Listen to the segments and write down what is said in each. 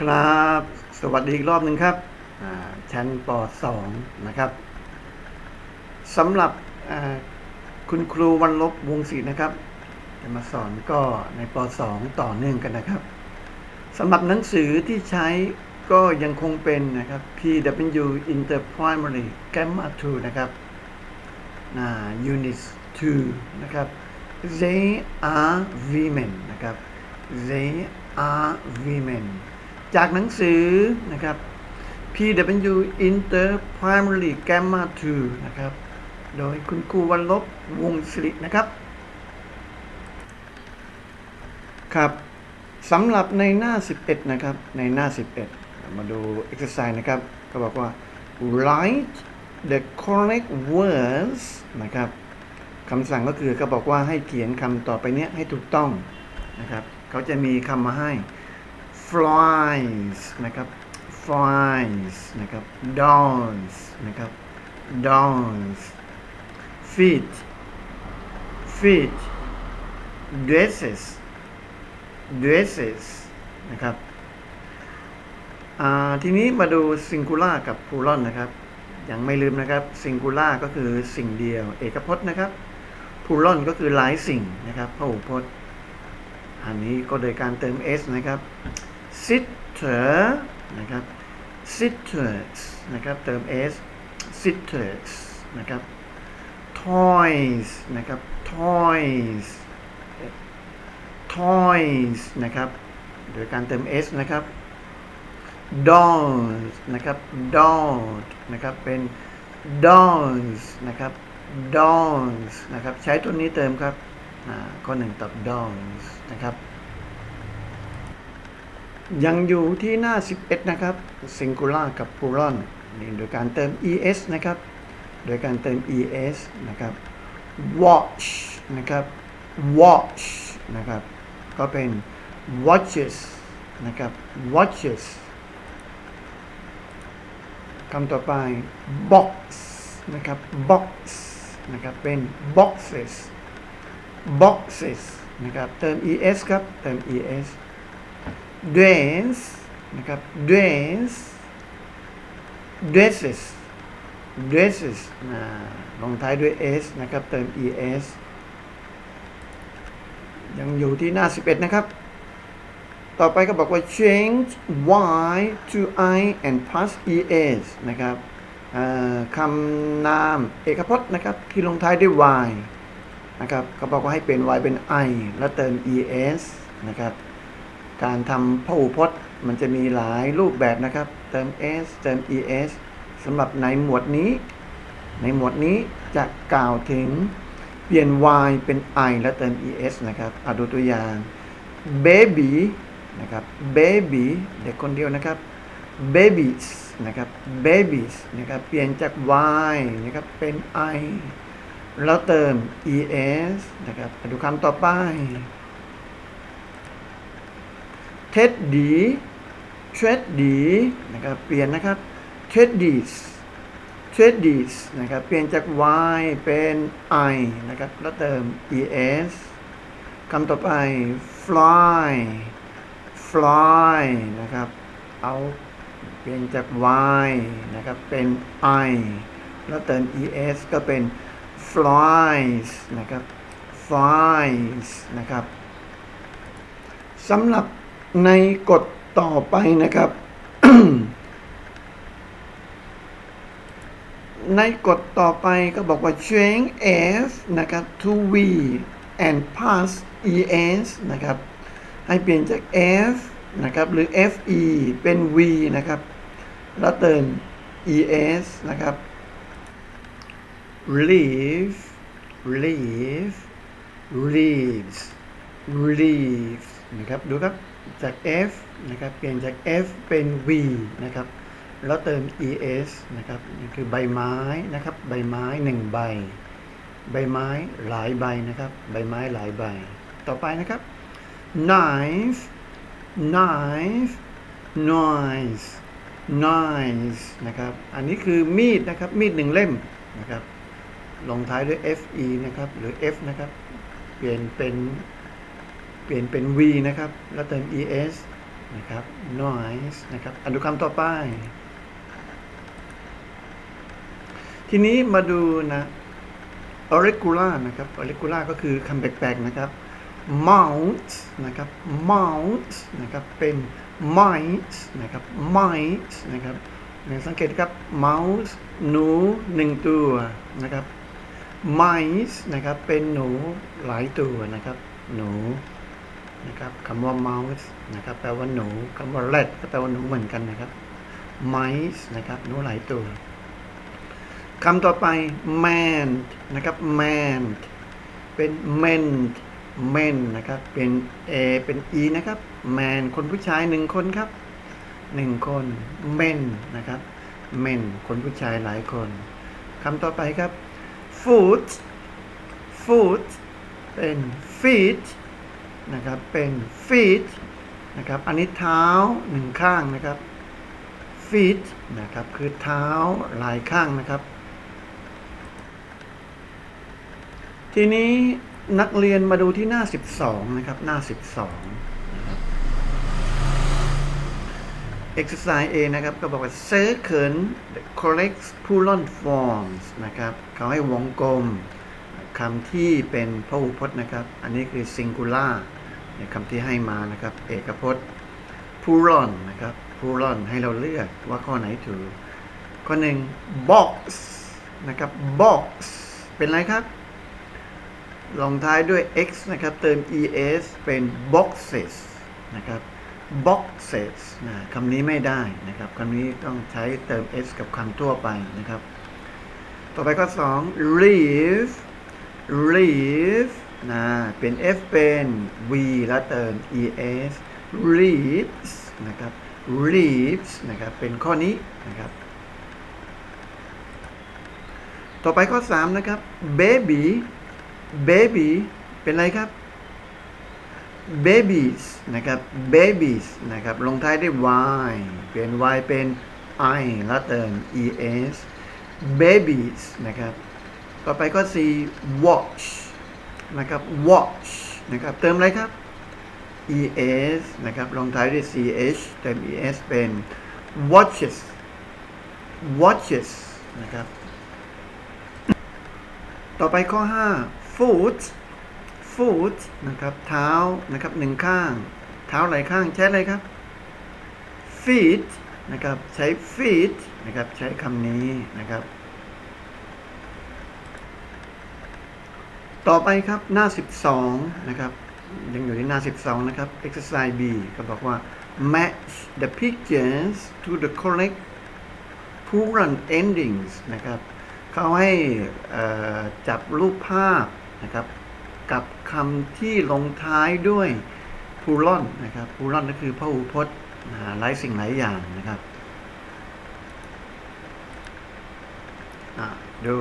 ครับ สวัสดีอีกรอบหนึ่งครับชั้นป .2 นะครับสำหรับคุณครูวันลบวงศรีนะครับ จะมาสอนก็ในป .2 ต่อเนื่องกันนะครับสำหรับหนังสือที่ใช้ก็ยังคงเป็นนะครับ PW Interprimary Grammar 2 นะครับ Unit 2 นะครับ They are women นะครับ They are women จากหนังสือนะครับ PW Inter Primary Grammar 2นะครับ โดยคุณครูวันลบวงศิรินะครับ ครับสำหรับในหน้า 11 นะครับ ในหน้า 11 มาดู exercise นะครับ ก็บอกว่า write the correct words นะครับคำสั่งก็คือเขาบอกว่าให้เขียนคำต่อไปเนี้ยให้ถูกต้องนะครับ เขาจะมีคำมาให้ flies นะครับ flies นะครับ dolls นะครับ dolls feet feet dresses dresses นะครับทีนี้มาดู singular กับ plural นะครับ ยังไม่ลืมนะครับ singular ก็คือสิ่งเดียว เอกพจน์นะครับ plural ก็คือหลายสิ่งนะครับพหูพจน์ อันนี้ก็โดยการเติม s นะครับ sitter นะครับ sitters นะครับเติม s sitters นะครับ toys นะครับ toys toys นะครับ โดยการเติม s นะครับ dolls นะครับ dolls นะครับ เป็น dolls นะครับ dolls นะครับ ใช้ตัวนี้เติมครับ ข้อหนึ่งตอบ dolls นะครับ ยังอยู่ที่หน้า 11 นะครับ singular กับ plural นี่โดยการเติม es นะครับ โดยการเติม es นะครับ watch นะครับ watch นะครับ ก็เป็น watches นะครับ watches คำต่อไป box นะครับ box นะครับ เป็น boxes boxes นะครับ เติม es ครับ เติม es dress นะครับ dress dresses dresses นะลงท้ายด้วย s นะครับ เติม es ยังอยู่ที่หน้า 11 นะครับ ต่อไปก็บอกว่า change y to i and plus es นะครับคำนามเอกพจน์นะครับ ที่ลงท้ายด้วย y นะครับเขาบอกว่าให้เป็น y เป็น i แล้วเติม es นะครับ การทำพหูพจน์มันจะมีหลายรูปแบบนะครับ เติม s เติม es สำหรับในหมวดนี้ ในหมวดนี้จะกล่าวถึงเปลี่ยน y เป็น i แล้วเติม es นะครับเอาดูตัวอย่าง baby นะครับ baby เด็กคนเดียวนะครับ babies นะครับ babies นะครับ เปลี่ยนจาก y นะครับ เป็น i แล้วเติม es นะครับดูคำต่อไป teddy teddy นะครับเปลี่ยนนะครับ teddies teddies นะครับเปลี่ยนจาก y เป็น i นะครับแล้วเติม es คำต่อไป fly fly นะครับเอาเปลี่ยนจาก y นะครับเป็น i แล้วเติม es ก็เป็น flies นะครับ flies นะครับสำหรับ ในกฎต่อไปนะครับ ในกฎต่อไปก็บอกว่า change f นะครับ to v and pass es นะครับ ให้เปลี่ยนจาก f นะครับ หรือ fe เป็น v นะครับ แล้วเติม es นะครับ leave leave leaves leaves นะครับ ดูครับ จาก f นะครับ เปลี่ยนจาก f เป็น v นะครับ แล้วเติม es นะครับนี่คือใบไม้นะครับ ใบไม้หนึ่งใบ ใบไม้หลายใบนะครับ ใบไม้หลายใบ ต่อไปนะครับ knife knife noise noise นะครับ อันนี้คือมีดนะครับ มีดหนึ่งเล่มนะครับ ลงท้ายด้วย fe นะครับ หรือ f นะครับ เปลี่ยนเป็น เปลี่ยนเป็น v นะครับ แล้วเติม es นะครับ noise นะครับอันดูคำต่อไป ทีนี้มาดูนะ auricular นะครับ auricular ก็คือคำแปลกๆนะครับ mount นะครับ mount นะครับ เป็น mice นะครับ mice นะครับสังเกตครับ mouse หนูหนึ่งตัวนะครับ mice นะครับ เป็นหนูหลายตัวนะครับ หนู นะครับคำว่า mouse นะครับแปลว่าหนูคำว่า rat ก็แปลว่าหนูเหมือนกันนะครับ mice นะครับหนูหลายตัวคำต่อไป man นะครับ man เป็น men men นะครับ เป็น a เป็น e นะครับ man คนผู้ชายหนึ่งคนครับหนึ่งคน men นะครับ men คนผู้ชายหลายคนคำต่อไปครับ foot foot เป็น feet นะครับเป็น feet นะครับอันนี้เท้าหนึ่งข้างนะครับ feet นะครับคือเท้าหลายข้างนะครับ ทีนี้นักเรียนมาดูที่หน้า 12 นะครับ หน้า 12นะครับ exercise A นะครับ ก็บอกว่า circle the correct plural forms นะครับเขาให้วงกลมคำที่เป็นพหูพจน์นะครับ อันนี้คือ singular ในคำที่ให้มานะครับ เอกพจน์ plural นะครับ plural ให้เราเลือกว่าข้อไหนถูก ข้อหนึ่ง box นะครับ box เป็นไรครับ ลงท้ายด้วย x นะครับ เติม es เป็น boxes นะครับ boxes นะคำนี้ไม่ได้นะครับคำนี้ต้องใช้เติม s กับคำทั่วไปนะครับ ต่อไปข้อ2 leave leave นะเป็น f เป็น v แล้วเติม es leaves นะครับ leaves นะครับ เป็นข้อนี้นะครับ ต่อไปข้อ 3 นะครับ baby baby เป็นไรครับ babies นะครับ babies นะครับ ลงท้ายด้วย y เปลี่ยน y เป็น i แล้วเติม es babies นะครับ ต่อไปก็ c watch นะครับ watch นะครับ เติมอะไรครับ es นะครับลงท้ายด้วย ch เติม es เป็น watches watches นะครับ ต่อไปข้อ 5 foot foot นะครับ เท้านะครับหนึ่งข้าง เท้าหลายข้างใช้อะไรครับ feet นะครับ ใช้ feet นะครับ ใช้คำนี้นะครับ ต่อไปครับหน้า 12 นะครับ ยังอยู่ที่หน้า 12 นะครับ exercise B ก็บอกว่า match the pictures to the correct plural endings นะครับเขาให้จับรูปภาพนะครับ กับคำที่ลงท้ายด้วยพูรอนนะครับพูรอนก็คือพหูพจน์หลายสิ่งหลายอย่างนะครับ ดู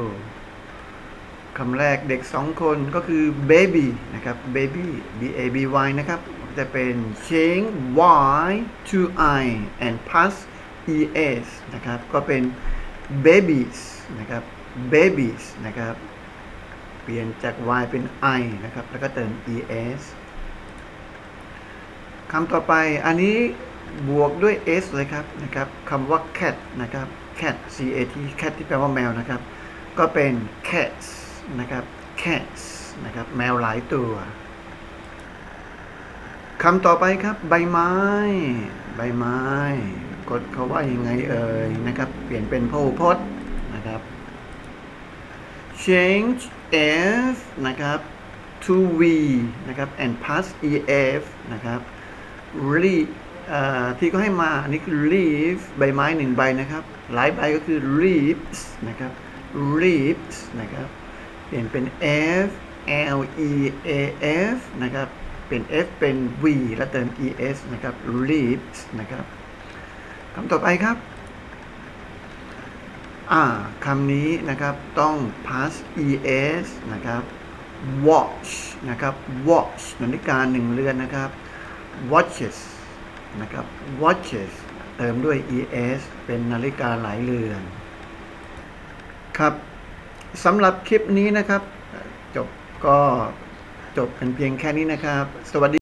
คำแรกเด็กสองคนก็คือ baby นะครับ baby b a b y นะครับ จะเป็น change y to i and pass es นะครับ ก็เป็น babies นะครับ babies นะครับ เปลี่ยนจาก y เป็น i นะครับ แล้วก็เติม es คำต่อไปอันนี้บวกด้วย s เลยครับนะครับคำว่า cat นะครับ cat c a t cat ที่แปลว่าแมวนะครับ ก็เป็น cats นะครับ cats นะครับแมวหลายตัวคำต่อไปครับ ใบไม้ ใบไม้ กดเขาว่ายังไงเอ่ยนะครับ เปลี่ยนเป็นพหูพจน์นะครับ change f นะครับ to v นะครับ and pass ef นะครับ re เอ่อที่ก็ให้มา อันนี้คือ leaf ใบไม้หนึ่งใบนะครับ หลายใบก็คือ leaves นะครับ leaves นะครับ เปลี่ยนเป็น f l e a f นะครับเป็น f เป็น v แล้วเติม es นะครับ leaves นะครับคำต่อไปครับอ่าคำนี้นะครับต้อง pass es นะครับ watch นะครับ watch นาฬิกาหนึ่งเรือนนะครับ watches นะครับ watches เติมด้วย es เป็นนาฬิกาหลายเรือน ครับ สำหรับคลิปนี้นะครับ จบก็จบเป็นเพียงแค่นี้นะครับ สวัสดี